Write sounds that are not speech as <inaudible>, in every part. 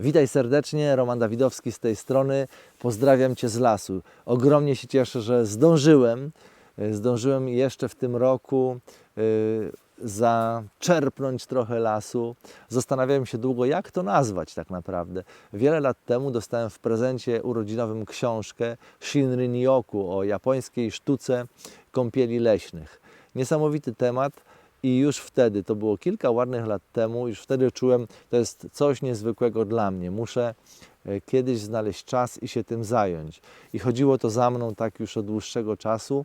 Witaj serdecznie, Roman Dawidowski z tej strony. Pozdrawiam Cię z lasu. Ogromnie się cieszę, że zdążyłem, e, zdążyłem jeszcze w tym roku e, zaczerpnąć trochę lasu. Zastanawiałem się długo, jak to nazwać tak naprawdę. Wiele lat temu dostałem w prezencie urodzinowym książkę Shinrin Yoku o japońskiej sztuce kąpieli leśnych. Niesamowity temat. I już wtedy, to było kilka ładnych lat temu, już wtedy czułem, to jest coś niezwykłego dla mnie. Muszę e, kiedyś znaleźć czas i się tym zająć. I chodziło to za mną tak już od dłuższego czasu.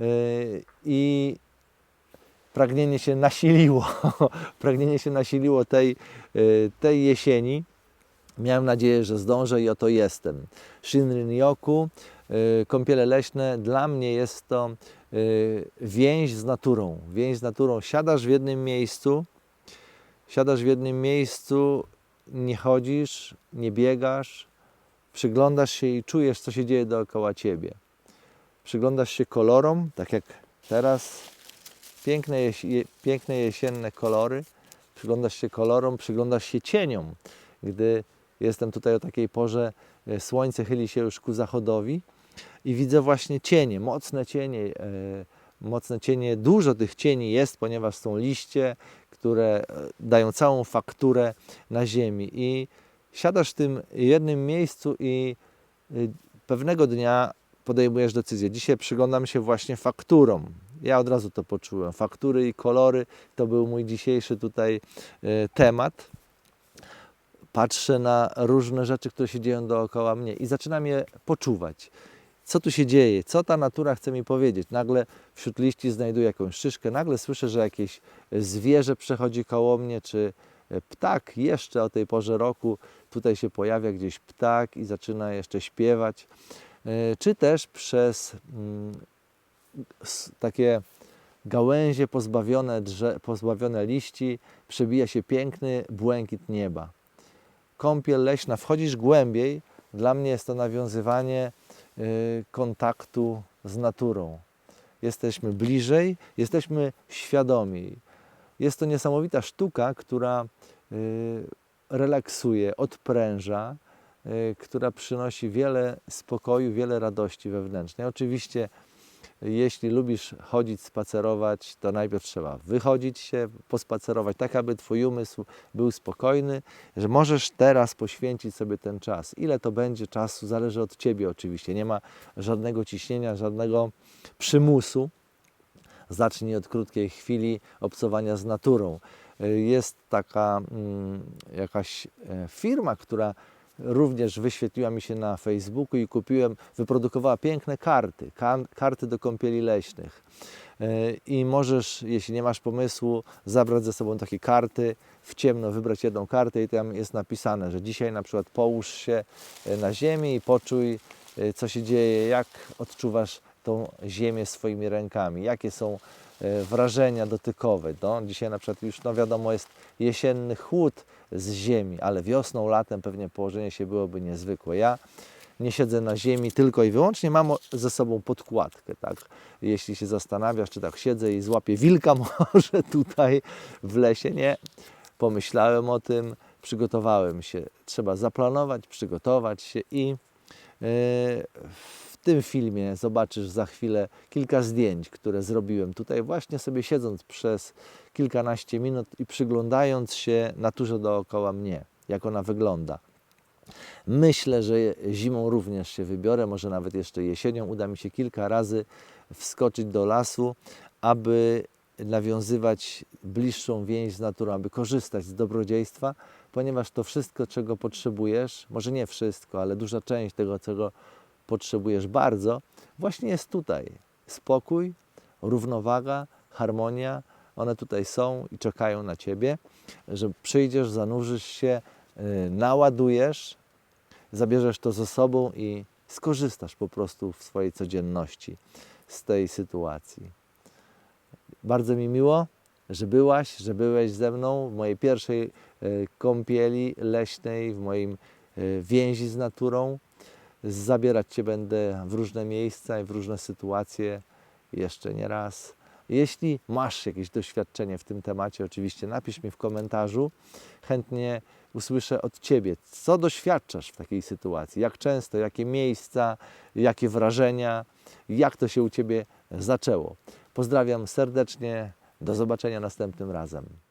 E, I pragnienie się nasiliło. <laughs> pragnienie się nasiliło tej, e, tej jesieni. Miałem nadzieję, że zdążę i oto jestem. Shinrin Yoku, kąpiele leśne, dla mnie jest to y, więź z naturą. Więź z naturą. Siadasz w jednym miejscu, siadasz w jednym miejscu, nie chodzisz, nie biegasz, przyglądasz się i czujesz, co się dzieje dookoła ciebie. Przyglądasz się kolorom, tak jak teraz, piękne, jesi- je- piękne jesienne kolory. Przyglądasz się kolorom, przyglądasz się cieniom. Gdy jestem tutaj o takiej porze, e, słońce chyli się już ku zachodowi i widzę właśnie cienie, mocne cienie, e, mocne cienie, dużo tych cieni jest, ponieważ są liście, które e, dają całą fakturę na ziemi i siadasz w tym jednym miejscu i y, pewnego dnia podejmujesz decyzję. Dzisiaj przyglądam się właśnie fakturom. Ja od razu to poczułem. Faktury i kolory to był mój dzisiejszy tutaj e, temat patrzę na różne rzeczy, które się dzieją dookoła mnie i zaczynam je poczuwać. Co tu się dzieje? Co ta natura chce mi powiedzieć? Nagle wśród liści znajduję jakąś szyszkę, nagle słyszę, że jakieś zwierzę przechodzi koło mnie, czy ptak jeszcze o tej porze roku tutaj się pojawia gdzieś ptak i zaczyna jeszcze śpiewać. E, Czy też przez mm, takie gałęzie pozbawione, drze- pozbawione liści przebija się piękny błękit nieba kąpiel leśna, wchodzisz głębiej, dla mnie jest to nawiązywanie kontaktu z naturą. Jesteśmy bliżej, jesteśmy świadomi. Jest to niesamowita sztuka, która y, relaksuje, odpręża, y, która przynosi wiele spokoju, wiele radości wewnętrznej. Oczywiście jeśli lubisz chodzić, spacerować, to najpierw trzeba wychodzić się, pospacerować, tak aby Twój umysł był spokojny, że możesz teraz poświęcić sobie ten czas. Ile to będzie czasu, zależy od Ciebie oczywiście. Nie ma żadnego ciśnienia, żadnego przymusu. Zacznij od krótkiej chwili obcowania z naturą. Jest taka mm, jakaś e, firma, która również wyświetliła mi się na Facebooku i kupiłem, wyprodukowała piękne karty, karty do kąpieli leśnych. E, I możesz, jeśli nie masz pomysłu, zabrać ze sobą takie karty, w ciemno wybrać jedną kartę i tam jest napisane, że dzisiaj na przykład połóż się e, na ziemi i poczuj, e, co się dzieje, jak odczuwasz tą ziemię swoimi rękami, jakie są wrażenia dotykowe. No, dzisiaj na przykład już, no wiadomo, jest jesienny chłód z ziemi, ale wiosną, latem pewnie położenie się byłoby niezwykłe. Ja nie siedzę na ziemi tylko i wyłącznie, mam ze sobą podkładkę, tak? Jeśli się zastanawiasz, czy tak siedzę i złapię wilka <laughs> może tutaj w lesie, nie. Pomyślałem o tym, przygotowałem się. Trzeba zaplanować, przygotować się i yy, tym filmie zobaczysz za chwilę kilka zdjęć, które zrobiłem tutaj, właśnie sobie siedząc przez kilkanaście minut i przyglądając się naturze dookoła mnie, jak ona wygląda. Myślę, że zimą również się wybiorę, może nawet jeszcze jesienią uda mi się kilka razy wskoczyć do lasu, aby nawiązywać bliższą więź z naturą, aby korzystać z dobrodziejstwa, ponieważ to wszystko, czego potrzebujesz, może nie wszystko, ale duża część tego, czego potrzebujesz bardzo, właśnie jest tutaj. Spokój, równowaga, harmonia, one tutaj są i czekają na Ciebie, że przyjdziesz, zanurzysz się, yy, naładujesz, zabierzesz to ze sobą i skorzystasz po prostu w swojej codzienności z tej sytuacji. Bardzo mi miło, że byłaś, że byłeś ze mną w mojej pierwszej e, kąpieli leśnej, w moim e, więzi z naturą. Zabierać Cię będę w różne miejsca i w różne sytuacje jeszcze nie raz. Jeśli masz jakieś doświadczenie w tym temacie, oczywiście napisz mi w komentarzu. Chętnie usłyszę od Ciebie, co doświadczasz w takiej sytuacji, jak często, jakie miejsca, jakie wrażenia, jak to się u Ciebie zaczęło. Pozdrawiam serdecznie, do zobaczenia następnym razem.